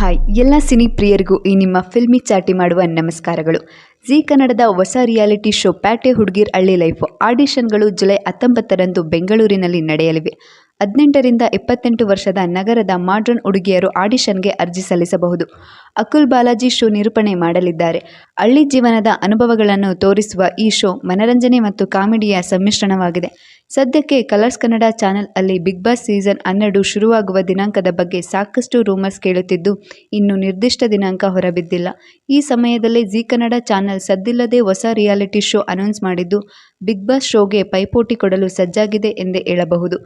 Hi. ಎಲ್ಲ cine ಪ್ರಿಯರಿಗೂ ಈ ನಿಮ್ಮ ಫಿಲ್ಮಿ ಚಾಟಿ ಮಾಡುವ ನಮಸ್ಕಾರಗಳು. ಜಿ ಕನ್ನಡದ ಹೊಸ ರಿಯಾಲಿಟಿ ಶೋ ಪ್ಯಾಟೆ ಹುಡುಗಿರ್ ಹಳ್ಳಿ ಲೈಫ್. ಆಡಿಷನ್ಗಳು ಜುಲೈ ಹತ್ತೊಂಬತ್ತರಂದು ಬೆಂಗಳೂರಿನಲ್ಲಿ ನಡೆಯಲಿವೆ. ಹದಿನೆಂಟರಿಂದ ಇಪ್ಪತ್ತೆಂಟು ವರ್ಷದ ನಗರದ ಮಾಡ್ರನ್ ಹುಡುಗಿಯರು ಆಡಿಷನ್ಗೆ ಅರ್ಜಿ ಸಲ್ಲಿಸಬಹುದು. ಅಕುಲ್ ಬಾಲಾಜಿ ಶೋ ನಿರೂಪಣೆ ಮಾಡಲಿದ್ದಾರೆ. ಹಳ್ಳಿ ಜೀವನದ ಅನುಭವಗಳನ್ನು ತೋರಿಸುವ ಈ ಶೋ ಮನರಂಜನೆ ಮತ್ತು ಕಾಮಿಡಿಯ ಸಮ್ಮಿಶ್ರಣವಾಗಿದೆ. ಸದ್ಯಕ್ಕೆ ಕಲರ್ಸ್ ಕನ್ನಡ ಚಾನೆಲ್ ಅಲ್ಲಿ ಬಿಗ್ ಬಾಸ್ ಸೀಸನ್ ಹನ್ನೆರಡು ಶುರುವಾಗುವ ದಿನಾಂಕದ ಬಗ್ಗೆ ಸಾಕಷ್ಟು ರೂಮರ್ಸ್ ಕೇಳುತ್ತಿದ್ದು, ಇನ್ನು ನಿರ್ದಿಷ್ಟ ದಿನಾಂಕ ಹೊರಬಿದ್ದಿಲ್ಲ. ಈ ಸಮಯದಲ್ಲಿ ಜಿ ಕನ್ನಡ ಚಾನೆಲ್ ಸದ್ದಿಲ್ಲದೆ ಹೊಸ ರಿಯಾಲಿಟಿ ಶೋ ಅನೌನ್ಸ್ ಮಾಡಿದ್ದು, ಬಿಗ್ ಬಾಸ್ ಶೋಗೆ ಪೈಪೋಟಿ ಕೊಡಲು ಸಜ್ಜಾಗಿದೆ ಎಂದೇ ಹೇಳಬಹುದು.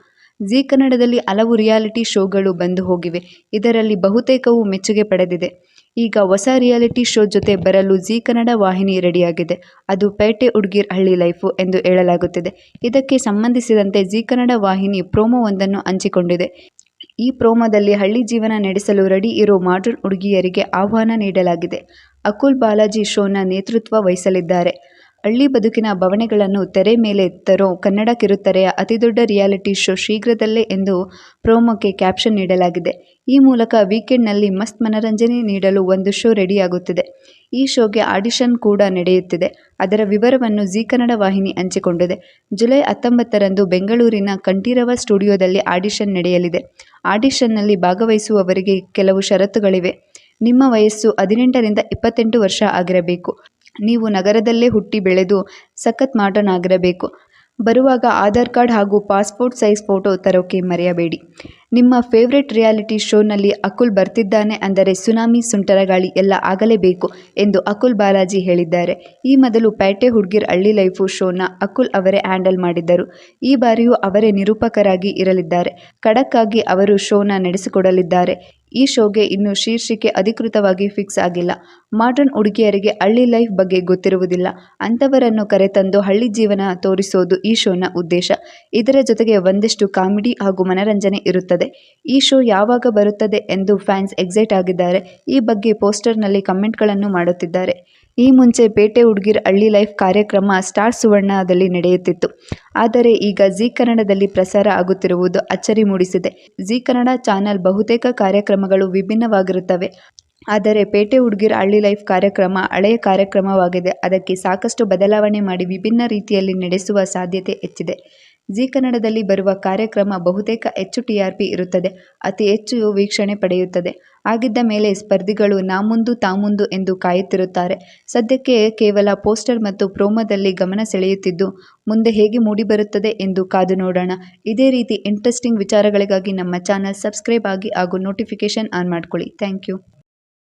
ಜಿ ಕನ್ನಡದಲ್ಲಿ ಹಲವು ರಿಯಾಲಿಟಿ ಶೋಗಳು ಬಂದು ಹೋಗಿವೆ. ಇದರಲ್ಲಿ ಬಹುತೇಕವು ಮೆಚ್ಚುಗೆ ಪಡೆದಿದೆ. ಈಗ ಹೊಸ ರಿಯಾಲಿಟಿ ಶೋ ಜೊತೆ ಬರಲು ಜೀ ಕನ್ನಡ ವಾಹಿನಿ ರೆಡಿಯಾಗಿದೆ. ಅದು ಪೇಟೆ ಹುಡುಗಿರ್ ಹಳ್ಳಿ ಲೈಫು ಎಂದು ಹೇಳಲಾಗುತ್ತಿದೆ. ಇದಕ್ಕೆ ಸಂಬಂಧಿಸಿದಂತೆ ಜೀ ಕನ್ನಡ ವಾಹಿನಿ ಪ್ರೋಮೋವೊಂದನ್ನು ಹಂಚಿಕೊಂಡಿದೆ. ಈ ಪ್ರೋಮೋದಲ್ಲಿ ಹಳ್ಳಿ ಜೀವನ ನಡೆಸಲು ರೆಡಿ ಇರೋ ಮಾಡ್ರನ್ ಹುಡುಗಿಯರಿಗೆ ಆಹ್ವಾನ ನೀಡಲಾಗಿದೆ. ಅಕುಲ್ ಬಾಲಾಜಿ ಶೋನ ನೇತೃತ್ವ ವಹಿಸಲಿದ್ದಾರೆ. ಹಳ್ಳಿ ಬದುಕಿನ ಬವಣೆಗಳನ್ನು ತೆರೆ ಮೇಲೆ ತರೋ ಕನ್ನಡ ಕಿರುತೆರೆಯ ಅತಿದೊಡ್ಡ ರಿಯಾಲಿಟಿ ಶೋ ಶೀಘ್ರದಲ್ಲೇ ಎಂದು ಪ್ರೋಮೋಕ್ಕೆ ಕ್ಯಾಪ್ಷನ್ ನೀಡಲಾಗಿದೆ. ಈ ಮೂಲಕ ವೀಕೆಂಡ್ನಲ್ಲಿ ಮಸ್ತ್ ಮನರಂಜನೆ ನೀಡಲು ಒಂದು ಶೋ ರೆಡಿಯಾಗುತ್ತಿದೆ. ಈ ಶೋಗೆ ಆಡಿಷನ್ ಕೂಡ ನಡೆಯುತ್ತಿದೆ. ಅದರ ವಿವರವನ್ನು ಜಿ ಕನ್ನಡ ವಾಹಿನಿ ಹಂಚಿಕೊಂಡಿದೆ. ಜುಲೈ ಹತ್ತೊಂಬತ್ತರಂದು ಬೆಂಗಳೂರಿನ ಕಂಠೀರವ ಸ್ಟುಡಿಯೋದಲ್ಲಿ ಆಡಿಷನ್ ನಡೆಯಲಿದೆ. ಆಡಿಷನ್ನಲ್ಲಿ ಭಾಗವಹಿಸುವವರಿಗೆ ಕೆಲವು ಷರತ್ತುಗಳಿವೆ. ನಿಮ್ಮ ವಯಸ್ಸು ಹದಿನೆಂಟರಿಂದ ಇಪ್ಪತ್ತೆಂಟು ವರ್ಷ ಆಗಿರಬೇಕು. ನೀವು ನಗರದಲ್ಲೇ ಹುಟ್ಟಿ ಬೆಳೆದು ಸಖತ್ ಮಾಡರ್ನ್ ಆಗಿರಬೇಕು ಬರುವಾಗ ಆಧಾರ್ ಕಾರ್ಡ್ ಹಾಗೂ ಪಾಸ್ಪೋರ್ಟ್ ಸೈಜ್ ಫೋಟೋ ತರೋಕೆ ಮರೆಯಬೇಡಿ. ನಿಮ್ಮ ಫೇವ್ರೆಟ್ ರಿಯಾಲಿಟಿ ಶೋನಲ್ಲಿ ಅಕುಲ್ ಬರ್ತಿದ್ದಾನೆ ಅಂದರೆ ಸುನಾಮಿ ಸುಂಟರಗಾಳಿ ಎಲ್ಲ ಆಗಲೇಬೇಕು ಎಂದು ಅಕುಲ್ ಬಾಲಾಜಿ ಹೇಳಿದ್ದಾರೆ. ಈ ಮೊದಲು ಪೇಟೆ ಹುಡ್ಗಿರ್ ಹಳ್ಳಿ ಲೈಫು ಶೋನ ಅಕುಲ್ ಅವರೇ ಹ್ಯಾಂಡಲ್ ಮಾಡಿದ್ದರು. ಈ ಬಾರಿಯೂ ಅವರೇ ನಿರೂಪಕರಾಗಿ ಇರಲಿದ್ದಾರೆ. ಖಡಕ್ ಆಗಿ ಅವರು ಶೋನ ನಡೆಸಿಕೊಡಲಿದ್ದಾರೆ. ಈ ಶೋಗೆ ಇನ್ನು ಶೀರ್ಷಿಕೆ ಅಧಿಕೃತವಾಗಿ ಫಿಕ್ಸ್ ಆಗಿಲ್ಲ. ಮಾಡ್ರನ್ ಹುಡುಗಿಯರಿಗೆ ಹಳ್ಳಿ ಲೈಫ್ ಬಗ್ಗೆ ಗೊತ್ತಿರುವುದಿಲ್ಲ. ಅಂಥವರನ್ನು ಕರೆತಂದು ಹಳ್ಳಿ ಜೀವನ ತೋರಿಸೋದು ಈ ಶೋನ ಉದ್ದೇಶ. ಇದರ ಜೊತೆಗೆ ಒಂದಷ್ಟು ಕಾಮಿಡಿ ಹಾಗೂ ಮನರಂಜನೆ ಇರುತ್ತದೆ. ಈ ಶೋ ಯಾವಾಗ ಬರುತ್ತದೆ ಎಂದು ಫ್ಯಾನ್ಸ್ ಎಕ್ಸೈಟ್ ಆಗಿದ್ದಾರೆ. ಈ ಬಗ್ಗೆ ಪೋಸ್ಟರ್ನಲ್ಲಿ ಕಮೆಂಟ್ಗಳನ್ನು ಮಾಡುತ್ತಿದ್ದಾರೆ. ಈ ಮುಂಚೆ ಪೇಟೆ ಹುಡುಗಿರ್ ಹಳ್ಳಿ ಲೈಫ್ ಕಾರ್ಯಕ್ರಮ ಸ್ಟಾರ್ ಸುವರ್ಣದಲ್ಲಿ ನಡೆಯುತ್ತಿತ್ತು. ಆದರೆ ಈಗ ಜೀ ಕನ್ನಡದಲ್ಲಿ ಪ್ರಸಾರ ಆಗುತ್ತಿರುವುದು ಅಚ್ಚರಿ ಮೂಡಿಸಿದೆ. ಜೀ ಕನ್ನಡ ಚಾನೆಲ್ ಬಹುತೇಕ ಕಾರ್ಯಕ್ರಮಗಳು ವಿಭಿನ್ನವಾಗಿರುತ್ತವೆ. ಆದರೆ ಪೇಟೆ ಹುಡುಗಿರ್ ಹಳ್ಳಿ ಲೈಫ್ ಕಾರ್ಯಕ್ರಮ ಹಳೆಯ ಕಾರ್ಯಕ್ರಮವಾಗಿದೆ. ಅದಕ್ಕೆ ಸಾಕಷ್ಟು ಬದಲಾವಣೆ ಮಾಡಿ ವಿಭಿನ್ನ ರೀತಿಯಲ್ಲಿ ನಡೆಸುವ ಸಾಧ್ಯತೆ ಹೆಚ್ಚಿದೆ. ಜಿ ಕನ್ನಡದಲ್ಲಿ ಬರುವ ಕಾರ್ಯಕ್ರಮ ಬಹುತೇಕ ಹೆಚ್ಚು ಟಿ ಆರ್ ಪಿ ಇರುತ್ತದೆ. ಅತಿ ಹೆಚ್ಚು ವೀಕ್ಷಣೆ ಪಡೆಯುತ್ತದೆ. ಆಗಿದ್ದ ಮೇಲೆ ಸ್ಪರ್ಧಿಗಳು ನಾ ಮುಂದು ತಾ ಮುಂದು ಎಂದು ಕಾಯುತ್ತಿರುತ್ತಾರೆ. ಸದ್ಯಕ್ಕೆ ಕೇವಲ ಪೋಸ್ಟರ್ ಮತ್ತು ಪ್ರೋಮೋದಲ್ಲಿ ಗಮನ ಸೆಳೆಯುತ್ತಿದ್ದು, ಮುಂದೆ ಹೇಗೆ ಮೂಡಿಬರುತ್ತದೆ ಎಂದು ಕಾದು ನೋಡೋಣ. ಇದೇ ರೀತಿ ಇಂಟ್ರೆಸ್ಟಿಂಗ್ ವಿಚಾರಗಳಿಗಾಗಿ ನಮ್ಮ ಚಾನಲ್ ಸಬ್ಸ್ಕ್ರೈಬ್ ಆಗಿ ಹಾಗೂ ನೋಟಿಫಿಕೇಷನ್ ಆನ್ ಮಾಡ್ಕೊಳ್ಳಿ. Thank you.